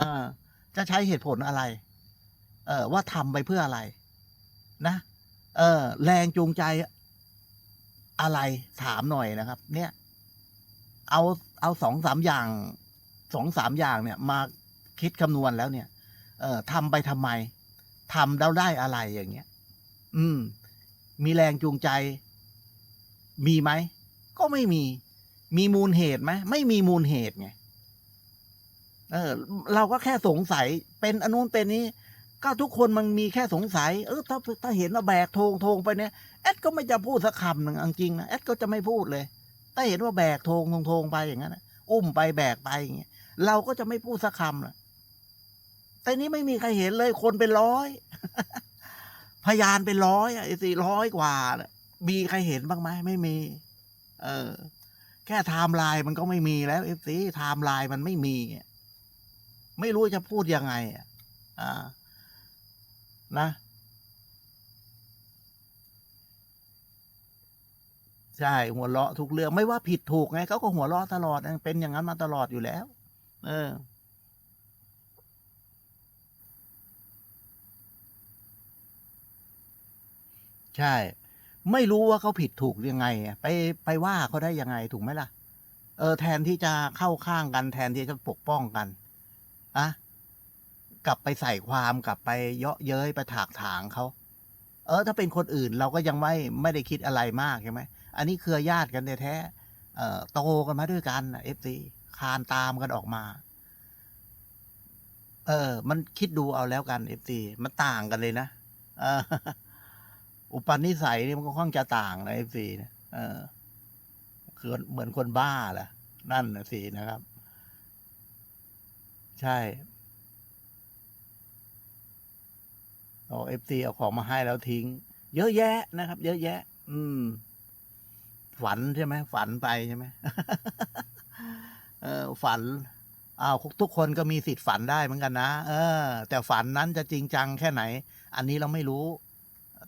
เออจะใช้เหตุผลอะไร เออว่าทำไปเพื่ออะไร นะ เออ แรงจูงใจอะไรถามหน่อยนะครับ เนี่ย เอาเอาสองสามอย่างสองสามอย่างเนี่ย มาคิดคำนวณแล้วเนี่ย เออทำไปทำไมทำแล้วได้อะไรอย่างเงี้ย อืม มีแรงจูงใจ มีไหม ก็ไม่มี มีมูลเหตุไหมไม่มีมูลเหตุไง เออ เราก็แค่สงสัยเป็นอนุนเป็นนี้ ก็ทุกคนมันมีแค่สงสัย เออถ้าถ้าเห็นว่าแบกโทงโทงไปเนี่ยแอดก็ไม่จะพูดสักคำหนึ่งจริงนะแอดก็จะไม่พูดเลย ถ้าเห็นว่าแบกโทงโทงโทงไปอย่างนั้นอุ้มไปแบกไปอย่างเงี้ยเราก็จะไม่พูดสักคำละแต่นี้ไม่มีใครเห็นเลยคนเป็นร้อยพยานเป็นร้อยอะสี่ร้อยกว่านะมีใครเห็นบ้างไหมไม่มี เออ แค่ไทม์ไลน์มันก็ไม่มีแล้วเอฟซีไทม์ไลน์มันไม่มีอะ ไม่รู้จะพูดยังไงอะอ่านะใช่หัวเราะทุกเรื่องไม่ว่าผิดถูกไงเขาก็หัวเราะตลอดเป็นอย่างนั้นมาตลอดอยู่แล้ว เออ ใช่ ไม่รู้ว่าเขาผิดถูกยังไง ไปไปว่าเขาได้ยังไงถูกไหมล่ะ เออ แทนที่จะเข้าข้างกัน แทนที่จะปกป้องกัน อะกลับไปใส่ความกลับไปเยาะเย้ยไปถากถางเขาเออ ถ้าเป็นคนอื่นเราก็ยังไม่ไม่ได้คิดอะไรมากใช่ไหมอันนี้เครือญาติกันแท้ๆเอ่อโตกันมาด้วยกันเอฟซีคานตามกันออกมา เออ มันคิดดูเอาแล้วกันเอฟซีมันต่างกันเลยนะอออุปนิสัยนี่มันก็ค่อนจะต่างนะเอฟซีนะเออคือเหมือนคนบ้าแหละนั่นนะสินะครับ ใช่โอ้เอฟซีเอาของมาให้แล้วทิ้ง เยอะแยะนะครับ เยอะแยะ อืม ฝันใช่ไหมฝันไปใช่ไหมเออ ฝันอ้าวทุกคนก็มีสิทธิ์ฝันได้เหมือนกันนะเออ แต่ฝันนั้นจะจริงจังแค่ไหน อันนี้เราไม่รู้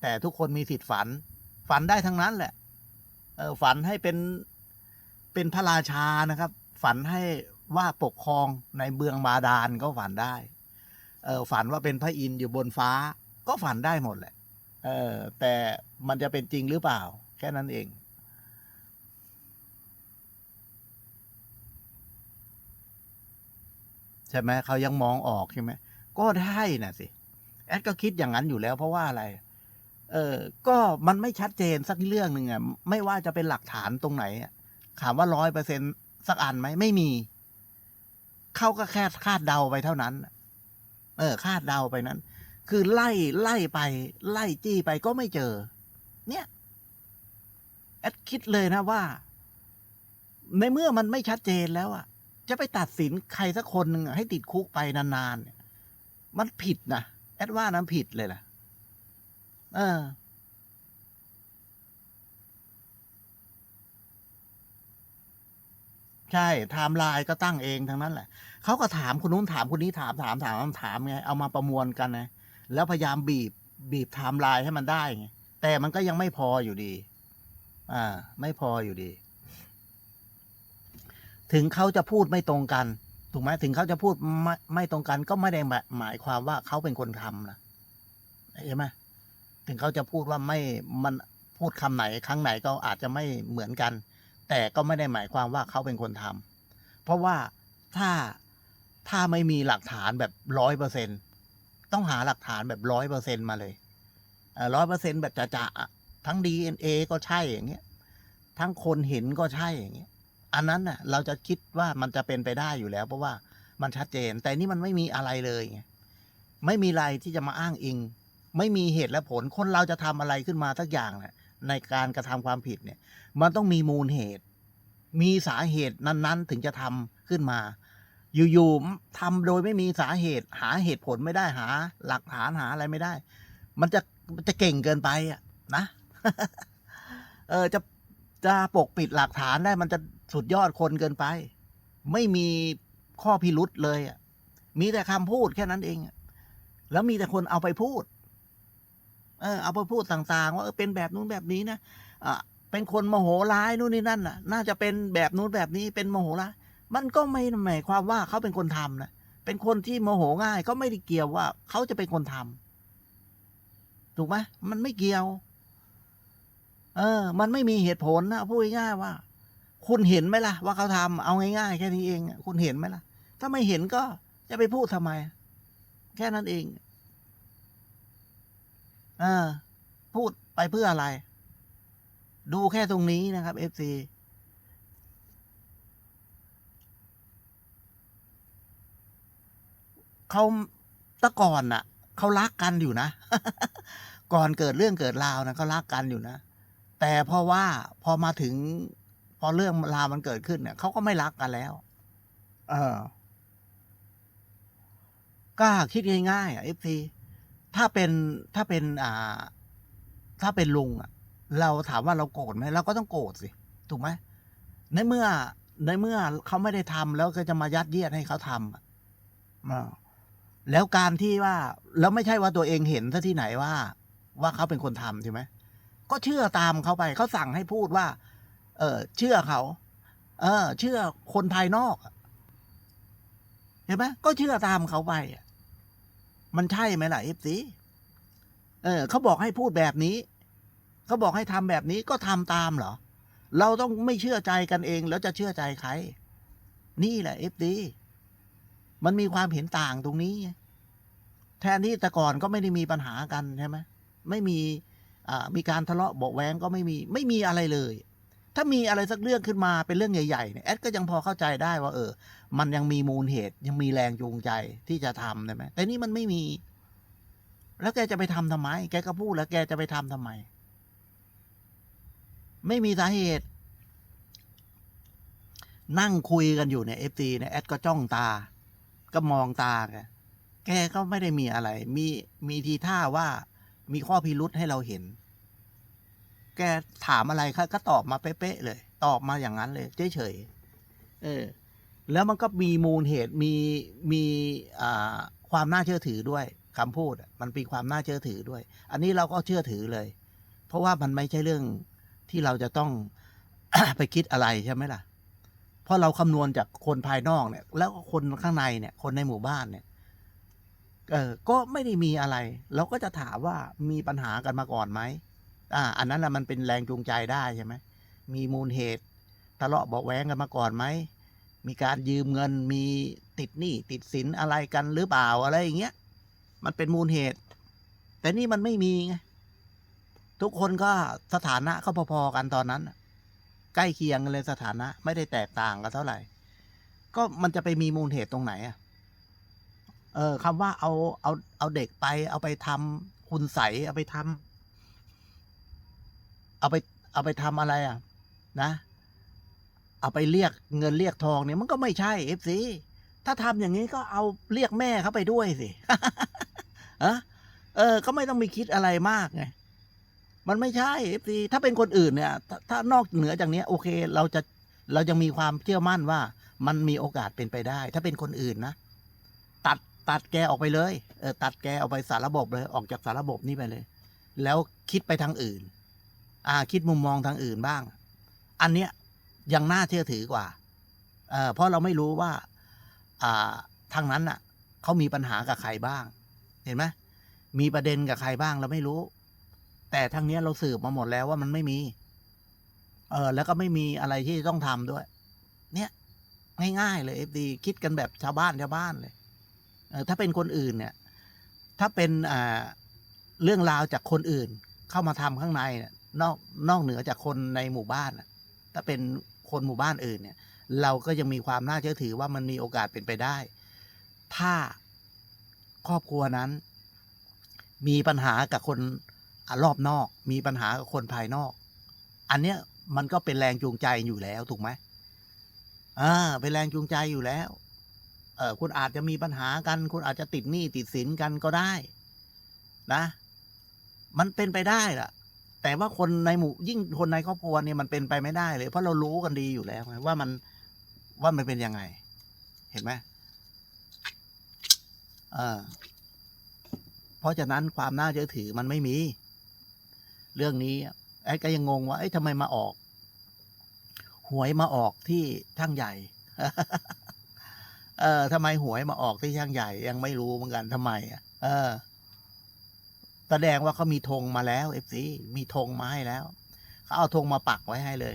แต่ทุกคนมีสิทธิ์ฝัน ฝันได้ทั้งนั้นแหละ เออ ฝันให้เป็นเป็นพระราชานะครับ ฝันให้ ว่าปกครองในเมืองบาดาลก็ฝันได้เออฝันว่าเป็นพระอินทร์อยู่บนฟ้า ก็ฝันได้หมดแหละเออแต่มันจะเป็นจริงหรือเปล่า แค่นั้นเองใช่ไหมเขายังมองออกใช่ไหมก็ได้นะสิแอดก็คิดอย่างนั้นอยู่แล้ว เพราะว่าอะไร เออ ก็มันไม่ชัดเจนสักเรื่องหนึ่งอะไม่ว่าจะเป็นหลักฐานตรงไหนถามว่าร้อยเปอร์เซ็นสักอันไหมไม่มี เขาก็แค่คาดเดาไปเท่านั้น เออ คาดเดาไปนั้น คือไล่ไล่ไป ไล่จี้ไปก็ไม่เจอ เนี่ยแอดคิดเลยนะว่า ในเมื่อมันไม่ชัดเจนแล้วอะจะไปตัดสินใครสักคนหนึ่งให้ติดคุกไปนานๆเนี่ยมันผิดนะแอดว่านั้นผิดเลยล่ะเออ ใช่ไทม์ไลน์ก็ตั้งเองทั้งนั้นแหละเขาก็ถามคนนู้นถามคนนี้ถามถามถามถามถามไงเอามาประมวลกันไงแล้วพยายามบีบบีบไทม์ไลน์ให้มันได้ไงแต่มันก็ยังไม่พออยู่ดี อ่า ไม่พออยู่ดี ถึงเขาจะพูดไม่ตรงกัน ถูกไหมถึงเขาจะพูดไม่ไม่ตรงกัน ก็ไม่ได้หมายหมายความว่าเขาเป็นคนทำนะเห็นไหมถึงเขาจะพูดว่าไม่มันพูดคำไหน ครั้งไหนก็อาจจะไม่เหมือนกัน แต่ก็ไม่ได้หมายความว่าเขาเป็นคนทำเพราะว่าถ้าถ้าไม่มีหลักฐานแบบร้อยเปอร์เซ็นต้องหาหลักฐานแบบร้อยเปอร์เซ็นมาเลยร้อยเปอร์เซ็นแบบจะๆอะทั้งดีเอ็นเอก็ใช่อย่างเงี้ยทั้งคนเห็นก็ใช่อย่างเงี้ยอันนั้นน่ะเราจะคิดว่ามันจะเป็นไปได้อยู่แล้ว เพราะว่ามันชัดเจน แต่นี่มันไม่มีอะไรเลยไม่มีอะไรที่จะมาอ้างอิง ไม่มีเหตุและผลคนเราจะทำอะไรขึ้นมาสักอย่างเนี่ย ในการกระทำความผิดเนี่ย มันต้องมีมูลเหตุ มีสาเหตุนั้นๆ ถึงจะทำขึ้นมา อยู่ๆทำโดยไม่มีสาเหตุ หาเหตุผลไม่ได้หา หลักฐานหาอะไรไม่ได้ มันจะมันจะเก่งเกินไปอะนะ เออจะจะปกปิดหลักฐานได้ มันจะสุดยอดคนเกินไป ไม่มีข้อพิรุษเลยอะมีแต่คำพูดแค่นั้นเอง แล้วมีแต่คนเอาไปพูด เออเอาไปพูดต่างๆ ว่าเออเป็นแบบนู้นแบบนี้นะอะเป็นคนโมโหร้ายนู่นนี่นั่นน่ะ น่าจะเป็นแบบนู้นแบบนี้เป็นโมโหร้ายมันก็ไม่หมายความว่าเขาเป็นคนทำนะเป็นคนที่โมโหง่าย ก็ไม่ได้เกี่ยวว่าเขาจะเป็นคนทำถูกไหมมันไม่เกี่ยว เออ มันไม่มีเหตุผลนะพูดง่ายๆว่า คุณเห็นไหมล่ะ ว่าเขาทำเอาง่ายๆแค่นี้เอง คุณเห็นไหมล่ะ ถ้าไม่เห็นก็จะไปพูดทำไม แค่นั้นเอง เออ พูดไปเพื่ออะไร ดูแค่ตรงนี้นะครับเอฟซีเขาตะก่อนน่ะเขารักกันอยู่นะ ก่อนเกิดเรื่องเกิดราวนะเขารักกันอยู่นะ แต่เพราะว่าพอมาถึง พอเรื่องราวมันเกิดขึ้นเนี่ยเขาก็ไม่รักกันแล้ว เออ ก็คิดง่ายๆอะเอฟซี ถ้าเป็นถ้าเป็นอ่า ถ้าเป็นลุงอะเราถามว่าเราโกรธไหมเราก็ต้องโกรธสิ ถูกไหมในเมื่อในเมื่อเขาไม่ได้ทำแล้วก็จะมายัดเยียดให้เขาทำอะอ่าแล้วการที่ว่า แล้วไม่ใช่ว่าตัวเองเห็นซะที่ไหนว่า ว่าเขาเป็นคนทำใช่ไหมก็เชื่อตามเขาไปเขาสั่งให้พูดว่า เออเชื่อเขา เออ เชื่อคนภายนอกเห็นไหมก็เชื่อตามเขาไปอะ มันใช่ไหมล่ะเอฟซีเออเขาบอกให้พูดแบบนี้ เขาบอกให้ทำแบบนี้ก็ทำตามเหรอ เราต้องไม่เชื่อใจกันเอง แล้วจะเชื่อใจใคร นี่แหละเอฟดีมันมีความเห็นต่างตรงนี้ แทนที่แต่ก่อนก็ไม่ได้มีปัญหากันใช่ไหมไม่มีอ่ามีการทะเลาะเบาแวงก็ไม่มี ไม่มีอะไรเลย ถ้ามีอะไรสักเรื่องขึ้นมาเป็นเรื่องใหญ่ๆเนี่ยแอดก็ยังพอเข้าใจได้ว่า เออ มันยังมีมูลเหตุยังมีแรงจูงใจที่จะทำใช่ไหมแต่นี่มันไม่มี แล้วแกจะไปทำทำไม แกก็พูดแล้วแกจะไปทำทำไม ไม่มีสาเหตุ นั่งคุยกันอยู่เนี่ยเอฟซีเนี่ยแอดก็จ้องตา ก็มองตาแกแกก็ไม่ได้มีอะไร มีมีทีท่าว่ามีข้อพิรุษให้เราเห็น แกถามอะไรก็ตอบมาเป๊ะๆเลย ตอบมาอย่างนั้นเลยเฉยๆเออ แล้วมันก็มีมูลเหตุมีมีอ่าความน่าเชื่อถือด้วยคำพูดอะมันมีความน่าเชื่อถือด้วย อันนี้เราก็เชื่อถือเลย เพราะว่ามันไม่ใช่เรื่องที่เราจะต้องไปคิดอะไรใช่ไหมล่ะ เพราะเราคำนวณจากคนภายนอกเนี่ย แล้วก็คนข้างในเนี่ย คนในหมู่บ้านเนี่ย เออก็ไม่ได้มีอะไร เราก็จะถามว่ามีปัญหากันมาก่อนไหม อ่าอันนั้นแหละมันเป็นแรงจูงใจได้ใช่ไหมมีมูลเหตุทะเลาะเบาแว้งกันมาก่อนไหมมีการยืมเงินมีติดหนี้ติดสินอะไรกันหรือเปล่าอะไรอย่างเงี้ยมันเป็นมูลเหตุ แต่นี่มันไม่มีไงทุกคนก็สถานะเขาพอๆกันตอนนั้น ใกล้เคียงกันเลยสถานะ ไม่ได้แตกต่างกันเท่าไหร่ ก็มันจะไปมีมูลเหตุตรงไหนอะเออคำว่าเอาเอาเอาเด็กไปเอาไปทำคุณใสเอาไปทำ เอาไปเอาไปทำอะไรอะ นะ เอาไปเรียกเงินเรียกทองเนี่ยมันก็ไม่ใช่เอฟซีถ้าทำอย่างนี้ก็เอาเรียกแม่เขาไปด้วยสิอะเออ ก็ไม่ต้องมีคิดอะไรมากไงมันไม่ใช่เอฟซีถ้าเป็นคนอื่นเนี่ยถ้าถ้านอกเหนือจากนี้ โอเค เราจะเรายังมีความเชื่อมั่นว่า มันมีโอกาสเป็นไปได้ ถ้าเป็นคนอื่นนะตัดตัดแกออกไปเลย เออ ตัดแกออกไปสารระบบเลย ออกจากสารระบบนี้ไปเลย แล้วคิดไปทางอื่น คิดมุมมองทางอื่นบ้าง อันเนี้ยยังน่าเชื่อถือกว่าเเพราะเราไม่รู้ว่าทางนั้นน่ะเขามีปัญหากับใครบ้าง เห็นไหมมีประเด็นกับใครบ้างเราไม่รู้ แต่ทางเนี้ยเราสืบมาหมดแล้วว่ามันไม่มี เออแล้วก็ไม่มีอะไรที่ต้องทำด้วย เนี่ยง่ายๆเลยเอฟดีคิดกันแบบชาวบ้านชาวบ้านเลยเออถ้าเป็นคนอื่นเนี่ย ถ้าเป็นอ่าเรื่องราวจากคนอื่นเข้ามาทำข้างในเนี่ย นอกนอกเหนือจากคนในหมู่บ้านถ้าเป็นคนหมู่บ้านอื่นเนี่ย เราก็ยังมีความน่าเชื่อถือว่ามันมีโอกาสเป็นไปได้ ถ้าครอบครัวนั้น มีปัญหากับคนอรอบนอก มีปัญหากับคนภายนอก อันเนี้ยมันก็เป็นแรงจูงใจอยู่แล้วถูกไหมอ่าเป็นแรงจูงใจอยู่แล้ว เออคุณอาจจะมีปัญหากัน คุณอาจจะติดหนี้ติดสินกันก็ได้ นะ มันเป็นไปได้ล่ะ แต่ว่าคนในหมู่ยิ่งคนในครอบครัวเนี่ยมันเป็นไปไม่ได้เลย เพราะเรารู้กันดีอยู่แล้วไงว่ามันว่ามันเป็นยังไง เห็นไหมเออเพราะฉะนั้นความน่าเชื่อถือมันไม่มี เรื่องนี้ไอ้ก็ยังงงว่าไอ้ทำไมมาออก หวยมาออกที่ช่างใหญ่ เออทำไมหวยมาออกที่ช่างใหญ่ ยังไม่รู้เหมือนกันทำไมอะ เออ แสดงว่าเขามีธงมาแล้วเอฟซีมีธงมาให้แล้วเขาเอาธงมาปักไว้ให้เลย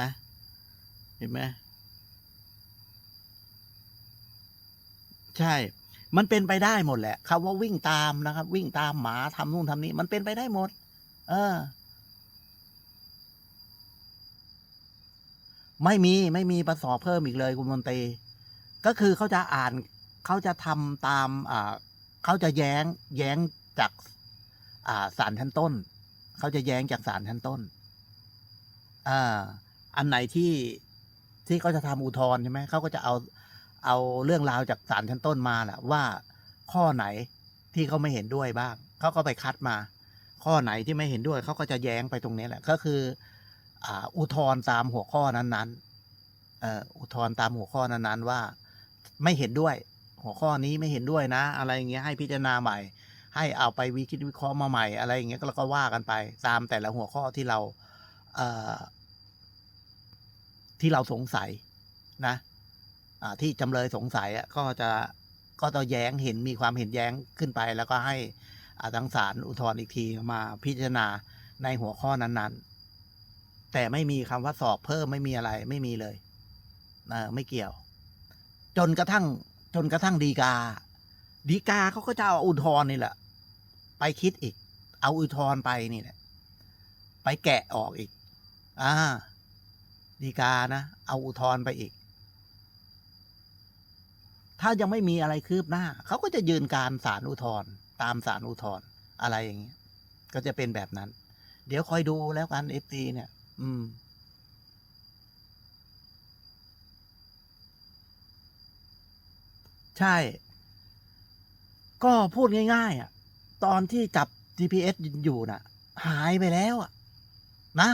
นะ เห็นไหมใช่ มันเป็นไปได้หมดแหละคำว่าวิ่งตามนะครับ วิ่งตามหมาทำนู่นทำนี่มันเป็นไปได้หมด เออ ไม่มีไม่มีประสอบเพิ่มอีกเลยคุณมนตรีก็คือเขาจะอ่านเขาจะทำตามอ่าเขาจะแย้ง แย้ง จากศาลชั้นต้น เขาจะแย้งจากศาลชั้นต้นอ่าอันไหนที่ที่เขาจะทำอุทธรณ์ใช่ไหมเขาก็จะเอาเอาเรื่องราวจากศาลชั้นต้นมาแหละว่าข้อไหนที่เขาไม่เห็นด้วยบ้างเขาก็ไปคัดมา ข้อไหนที่ไม่เห็นด้วยเขาก็จะแย้งไปตรงนี้แหละ ก็คืออ่าอุทธรณ์ตามหัวข้อนั้นๆอ่ออุทธรณ์ตามหัวข้อนั้นๆว่า ไม่เห็นด้วย หัวข้อนี้ไม่เห็นด้วยนะ อะไรอย่างเงี้ยให้พิจารณาใหม่ ให้เอาไปวิคิดวิเคราะห์มาใหม่อะไรอย่างเงี้ยแล้วก็ว่ากันไป ตามแต่ละหัวข้อที่เราเที่เราสงสัยนะที่จำเลยสงสัยก็จะก็จะแย้งเห็นมีความเห็นแย้งขึ้นไป แล้วก็ให้ทางศาลอุทธรณ์อีกทีมาพิจารณาในหัวข้อนั้นๆ แต่ไม่มีคำว่าสอบเพิ่มไม่มีอะไรไม่มีเลยเออไม่เกี่ยว จนกระทั่งจนกระทั่งดีกา ดีกาเขาก็จะเอาอุทธรณ์นี่แหละ ไปคิดอีก เอาอุทธร์ไปนี่แหละ ไปแกะออกอีก อ่า ดีกานะ เอาอุทธร์ไปอีก ถ้ายังไม่มีอะไรคืบหน้า เขาก็จะยืนการศาลอุทธร์ตามศาลอุทธร์อะไรอย่างเงี้ย ก็จะเป็นแบบนั้น เดี๋ยวคอยดูแล้วกันเอฟซีเนี่ย อืมใช่ ก็พูดง่าย ๆ อะ ตอนที่จับ GPS อยู่น่ะ หายไปแล้วอะ นะ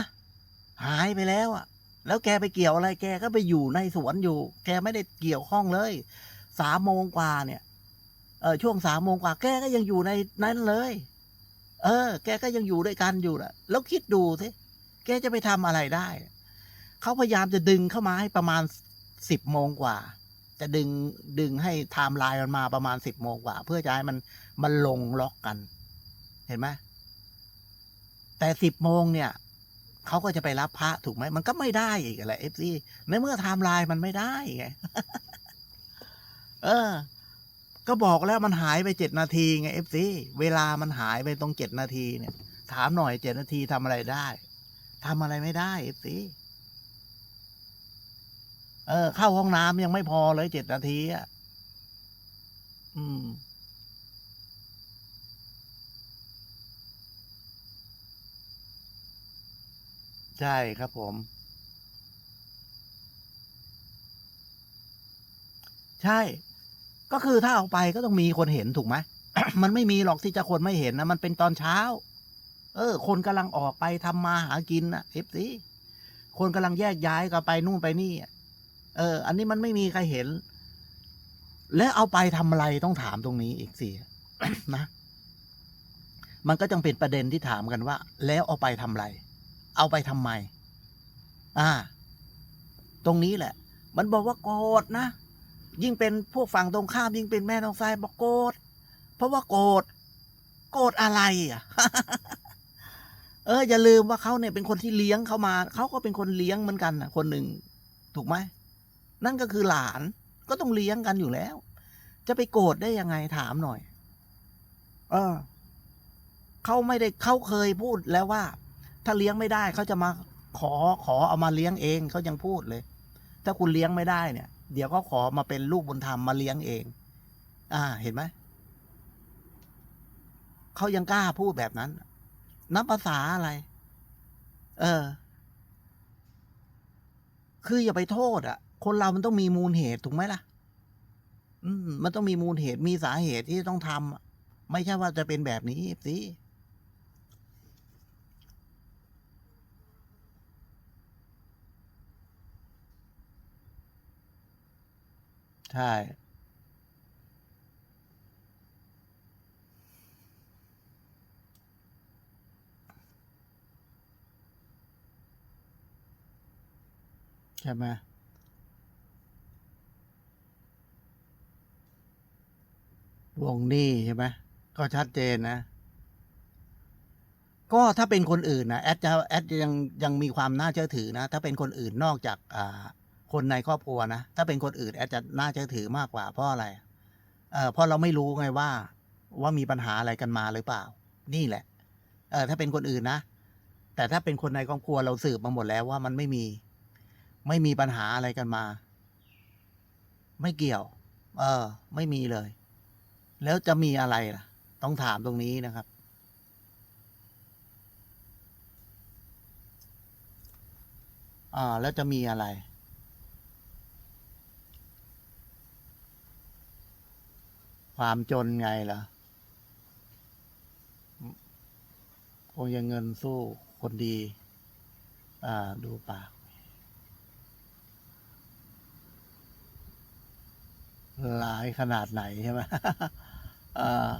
หายไปแล้วอะ แล้วแกไปเกี่ยวอะไร แกก็ไปอยู่ในสวนอยู่ แกไม่ได้เกี่ยวข้องเลยสามโมงกว่าเนี่ยเออช่วงสามโมงกว่า แกก็ยังอยู่ในนั้นเลย เออ แกก็ยังอยู่ด้วยกันอยู่น่ะแล้วคิดดูสิแกจะไปทำอะไรได้ เขาพยายามจะดึงเข้ามาให้ประมาณสิบโมงกว่า จะดึงดึงให้ไทม์ไลน์มันมาประมาณสิบโมงกว่า เพื่อจะให้มัน มันลงล็อกกัน เห็นไหมแต่สิบโมงเนี่ยเขาก็จะไปรับพระถูกไหมมันก็ไม่ได้อีกแหละเอฟซีในเมื่อไทม์ไลน์มันไม่ได้ไงเออ ก็บอกแล้วมันหายไปเจ็ดนาทีไงเอฟซีเวลามันหายไปตรงเจ็ดนาทีเนี่ย ถามหน่อยเจ็ดนาทีทำอะไรได้ทำอะไรไม่ได้เอฟซีเออ เข้าห้องน้ำยังไม่พอเลยเจ็ดนาทีอะ อืม ใช่ครับผม ใช่ ก็คือถ้าเอาไปก็ต้องมีคนเห็นถูกไหม มันไม่มีหรอกที่จะคนไม่เห็นนะ มันเป็นตอนเช้า เออ คนกำลังออกไปทำมาหากินนะเอฟซีคนกำลังแยกย้ายกันไปนู่นไปนี่ เออ อันนี้มันไม่มีใครเห็น แล้วเอาไปทำอะไรต้องถามตรงนี้อีกสินะ มันก็จังเป็นประเด็นที่ถามกันว่า แล้วเอาไปทำอะไร เอาไปทำไม อ่า ตรงนี้แหละ มันบอกว่าโกรธนะ ยิ่งเป็นพวกฝั่งตรงข้ามยิ่งเป็นแม่น้องทรายบอกโกรธเพราะว่าโกรธโกรธอะไรอะเอออย่าลืมว่าเขาเนี่ยเป็นคนที่เลี้ยงเขามาเขาก็เป็นคนเลี้ยงเหมือนกันนะคนหนึ่งถูกไหมนั่นก็คือหลานก็ต้องเลี้ยงกันอยู่แล้ว จะไปโกรธได้ยังไงถามหน่อย เออเขาไม่ได้เขาเคยพูดแล้วว่า ถ้าเลี้ยงไม่ได้เขาจะมาขอขอเอามาเลี้ยงเองเขายังพูดเลย ถ้าคุณเลี้ยงไม่ได้เนี่ย เดี๋ยวเขาขอมาเป็นลูกบุญธรรมมาเลี้ยงเอง อ่า เห็นไหมเขายังกล้าพูดแบบนั้นนับภาษาอะไร เออ คืออย่าไปโทษอะ คนเรามันต้องมีมูลเหตุถูกไหมล่ะ อืม มันต้องมีมูลเหตุมีสาเหตุที่ต้องทำไม่ใช่ว่าจะเป็นแบบนี้สิ ใช่ ใช่ไหมวงนี้ใช่ไหมก็ชัดเจนนะ ก็ถ้าเป็นคนอื่นนะแอดจะแอดยังยังมีความน่าเชื่อถือนะ ถ้าเป็นคนอื่นนอกจากอ่า คนในครอบครัวนะ ถ้าเป็นคนอื่นแอดจะน่าเชื่อถือมากกว่า เพราะอะไร เออเพราะเราไม่รู้ไงว่า ว่ามีปัญหาอะไรกันมาหรือเปล่า นี่แหละ เออถ้าเป็นคนอื่นนะ แต่ถ้าเป็นคนในครอบครัวเราสืบมาหมดแล้วว่ามันไม่มี ไม่มีปัญหาอะไรกันมา ไม่เกี่ยว เออ ไม่มีเลย แล้วจะมีอะไรล่ะ ต้องถามตรงนี้นะครับอ่าแล้วจะมีอะไร ความจนไงล่ะคงยังเงินสู้คนดี อ่า ดูปาก หลายขนาดไหนใช่ไหมอ่า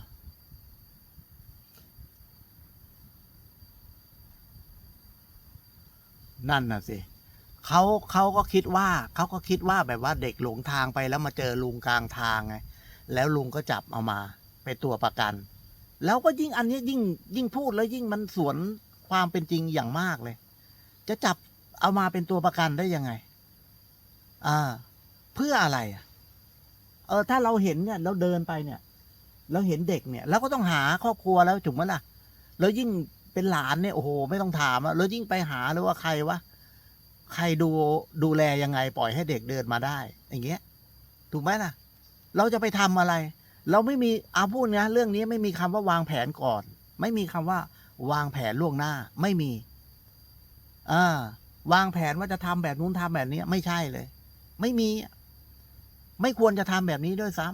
นั่นน่ะสิเขาเขาก็คิดว่าเขาก็คิดว่าแบบว่าเด็กหลงทางไปแล้วมาเจอลุงกลางทางไง แล้วลุงก็จับเอามาไปนตัวประกัน แล้วก็ยิ่งอันนี้ยิ่งยิ่งพูดแล้วยิ่งมันสวนความเป็นจริงอย่างมากเลย จะจับเอามาเป็นตัวประกันได้ยังไง อ่า เพื่ออะไรเออ ถ้าเราเห็นเนี่ย เราเดินไปเนี่ย เราเห็นเด็กเนี่ยเราก็ต้องหาครอบครัวแล้วถูกไหมล่ะ แล้วยิ่งเป็นหลานเนี่ยโอ้โหไม่ต้องถามอะแล้วยิ่งไปหาหรือว่าใครวะใครดูดูแลยังไงปล่อยให้เด็กเดินมาได้ อย่างเงี้ยถูกไหมล่ะ เราจะไปทำอะไร เราไม่มีอาพูดนะเรื่องนี้ไม่มีคำว่าวางแผนก่อน ไม่มีคำว่า วางแผนล่วงหน้าไม่มีอ่าวางแผนว่าจะทำแบบนู้นทำแบบนี้ ไม่ใช่เลย ไม่มี ไม่ควรจะทำแบบนี้ด้วยซ้